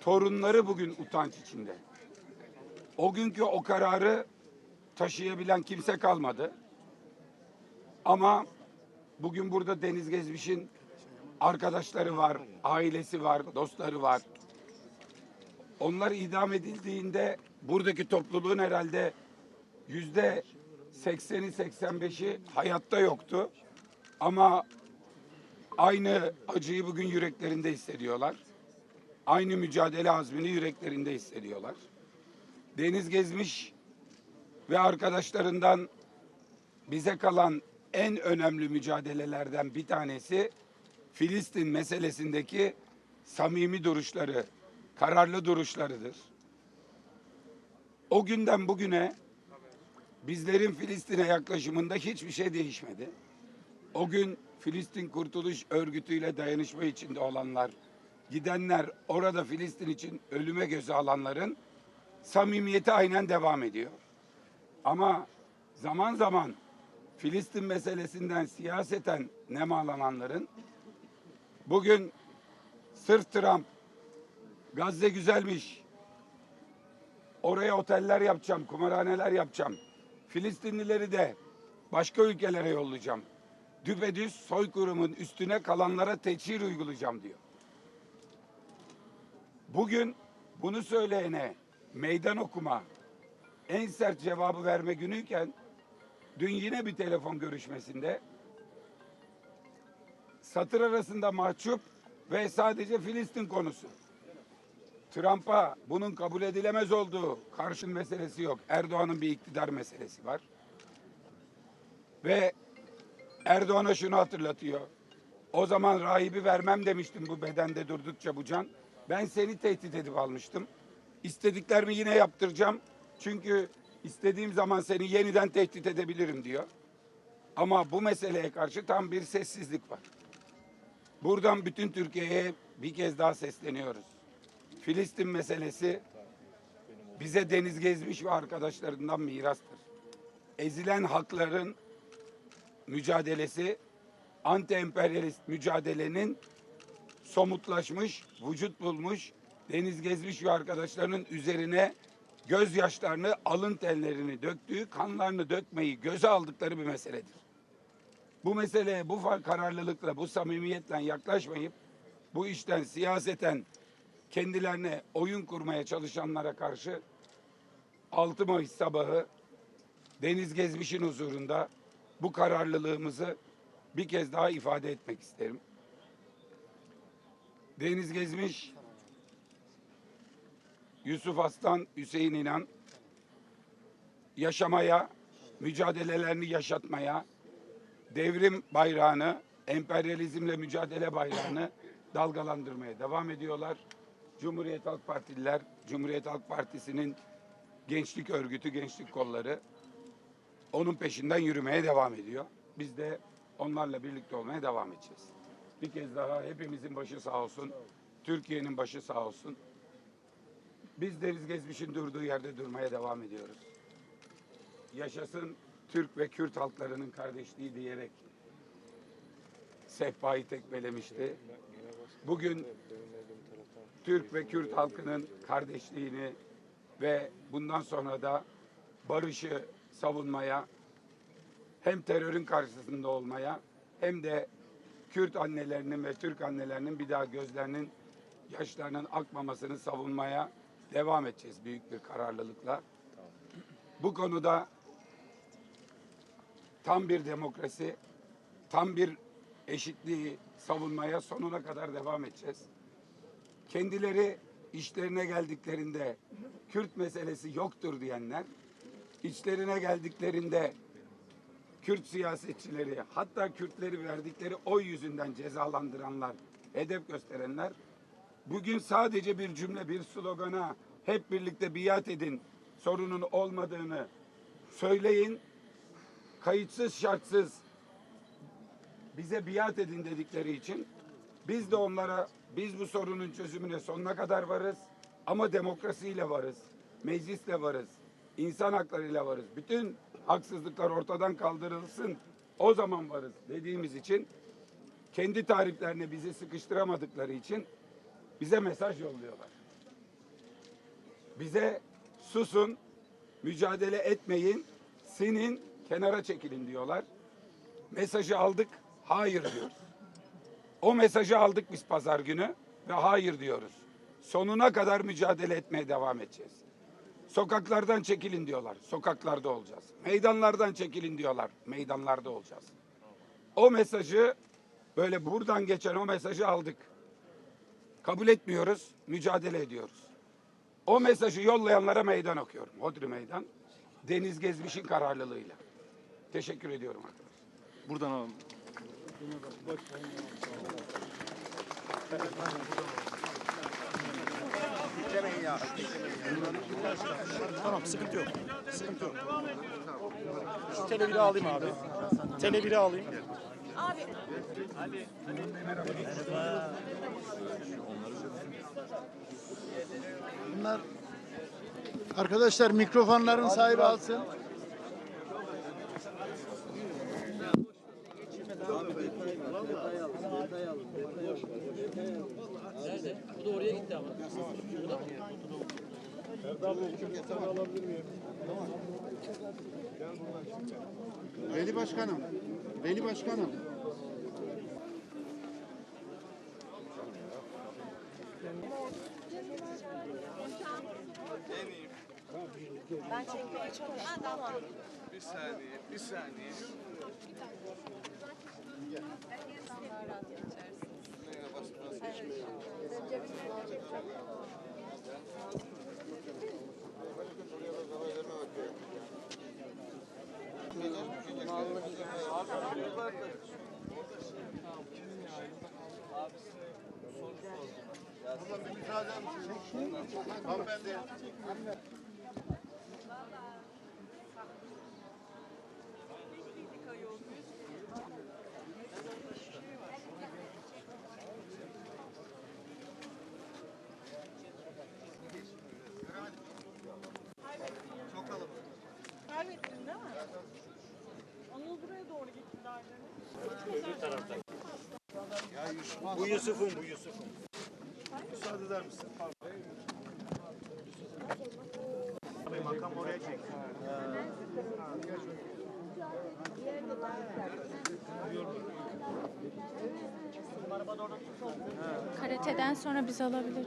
torunları bugün utanç içinde. O günkü o kararı taşıyabilen kimse kalmadı. Ama bugün burada Deniz Gezmiş'in arkadaşları var, ailesi var, dostları var. Onlar idam edildiğinde buradaki topluluğun herhalde yüzde 80'i 85'i hayatta yoktu. Ama aynı acıyı bugün yüreklerinde hissediyorlar. Aynı mücadele azmini yüreklerinde hissediyorlar. Deniz Gezmiş ve arkadaşlarından bize kalan en önemli mücadelelerden bir tanesi Filistin meselesindeki samimi duruşları, kararlı duruşlarıdır. O günden bugüne bizlerin Filistin'e yaklaşımında hiçbir şey değişmedi. O gün Filistin Kurtuluş Örgütü ile dayanışma içinde olanlar, gidenler, orada Filistin için ölüme göze alanların samimiyeti aynen devam ediyor. Ama zaman zaman Filistin meselesinden siyaseten nemalananların bugün sırf Trump Gazze güzelmiş. Oraya oteller yapacağım, kumarhaneler yapacağım. Filistinlileri de başka ülkelere yollayacağım. Düpedüz soykırımın üstüne kalanlara teçhir uygulayacağım diyor. Bugün bunu söyleyene meydan okuma en sert cevabı verme günüyken dün yine bir telefon görüşmesinde satır arasında mahcup ve sadece Filistin konusu. Trump'a bunun kabul edilemez olduğu karşın meselesi yok. Erdoğan'ın bir iktidar meselesi var. Ve Erdoğan'a şunu hatırlatıyor. O zaman rahibi vermem demiştim bu bedende durdukça bu can. Ben seni tehdit edip almıştım. İstediklerimi yine yaptıracağım. Çünkü istediğim zaman seni yeniden tehdit edebilirim diyor. Ama bu meseleye karşı tam bir sessizlik var. Buradan bütün Türkiye'ye bir kez daha sesleniyoruz. Filistin meselesi bize deniz gezmiş ve arkadaşlarından mirastır. Ezilen hakların mücadelesi anti-emperyalist mücadelenin somutlaşmış, vücut bulmuş, deniz gezmiş ve arkadaşlarının üzerine gözyaşlarını, alın tellerini döktüğü, kanlarını dökmeyi göze aldıkları bir meseledir. Bu meseleye bu kararlılıkla, bu samimiyetle yaklaşmayıp bu işten siyaseten kendilerine oyun kurmaya çalışanlara karşı 6 Mayıs sabahı Deniz Gezmiş'in huzurunda bu kararlılığımızı bir kez daha ifade etmek isterim. Deniz Gezmiş, Yusuf Aslan, Hüseyin İnan yaşamaya, mücadelelerini yaşatmaya, devrim bayrağını, emperyalizmle mücadele bayrağını dalgalandırmaya devam ediyorlar. Cumhuriyet Halk Partililer, Cumhuriyet Halk Partisi'nin gençlik örgütü, gençlik kolları onun peşinden yürümeye devam ediyor. Biz de onlarla birlikte olmaya devam edeceğiz. Bir kez daha hepimizin başı sağ olsun. Türkiye'nin başı sağ olsun. Biz Deniz Gezmiş'in durduğu yerde durmaya devam ediyoruz. Yaşasın Türk ve Kürt halklarının kardeşliği diyerek sehpayı tekmelemişti. Bugün Türk ve Kürt halkının kardeşliğini ve bundan sonra da barışı savunmaya hem terörün karşısında olmaya hem de Kürt annelerinin ve Türk annelerinin bir daha gözlerinin yaşlarının akmamasını savunmaya devam edeceğiz büyük bir kararlılıkla. Bu konuda tam bir demokrasi, tam bir eşitliği savunmaya sonuna kadar devam edeceğiz. Kendileri işlerine geldiklerinde Kürt meselesi yoktur diyenler, içlerine geldiklerinde Kürt siyasetçileri hatta Kürtleri verdikleri oy yüzünden cezalandıranlar, hedef gösterenler bugün sadece bir cümle, bir slogana hep birlikte biat edin, sorunun olmadığını söyleyin, kayıtsız şartsız bize biat edin dedikleri için biz de onlara biz bu sorunun çözümüne sonuna kadar varız ama demokrasiyle varız, meclisle varız, insan haklarıyla varız. Bütün haksızlıklar ortadan kaldırılsın o zaman varız dediğimiz için kendi tariflerine bizi sıkıştıramadıkları için bize mesaj yolluyorlar. Bize susun, mücadele etmeyin, sinin, kenara çekilin diyorlar. Mesajı aldık, hayır diyoruz. O mesajı aldık biz pazar günü ve hayır diyoruz. Sonuna kadar mücadele etmeye devam edeceğiz. Sokaklardan çekilin diyorlar. Sokaklarda olacağız. Meydanlardan çekilin diyorlar. Meydanlarda olacağız. O mesajı böyle buradan geçen o mesajı aldık. Kabul etmiyoruz, mücadele ediyoruz. O mesajı yollayanlara meydan okuyorum. Hodri Meydan. Deniz Gezmiş'in kararlılığıyla. Teşekkür ediyorum arkadaşlar. Buradan alalım. Tamam sıkıntı yok. Sıkıntı yok. Şu tele biri alayım abi. Tele biri alayım. Bunlar arkadaşlar mikrofonların sahibi alsın. Veli Başkanım, Veli Başkanım. Ben çekmeye çalıştım ama Bir saniye, bir saniye. Hanımefendi. kaybettin değil mi? Anıl buraya doğru gitti derdini. Bu Yusuf'un, bu Yusuf'un. Müsaade eder misin? Abi makam oraya çek. Karateden sonra biz alabiliriz.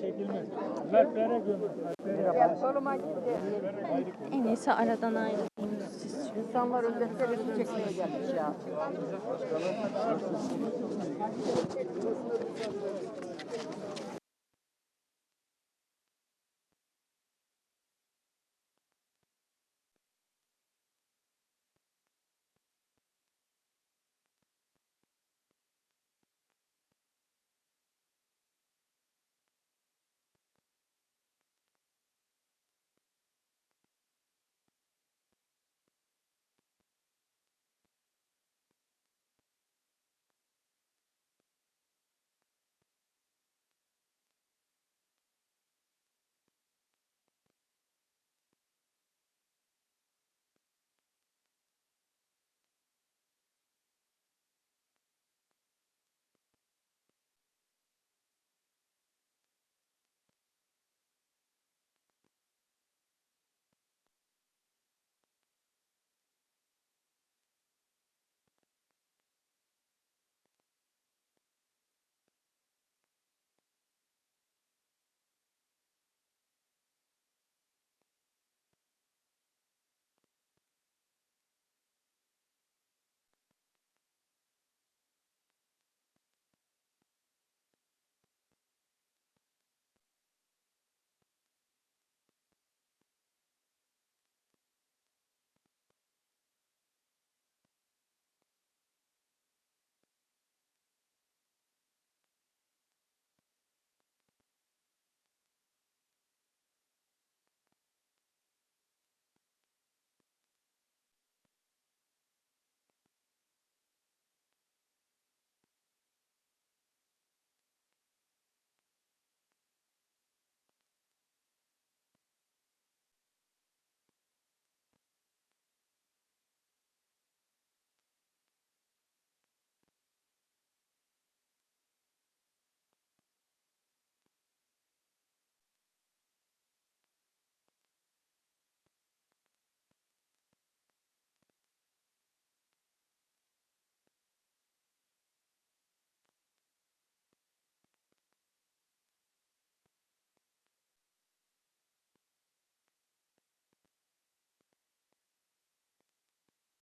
Çekilmez. Mertlere gömür. En iyisi aradan ayrılalım. İnsanlar özellikle resim çekmeye gelmiş ya.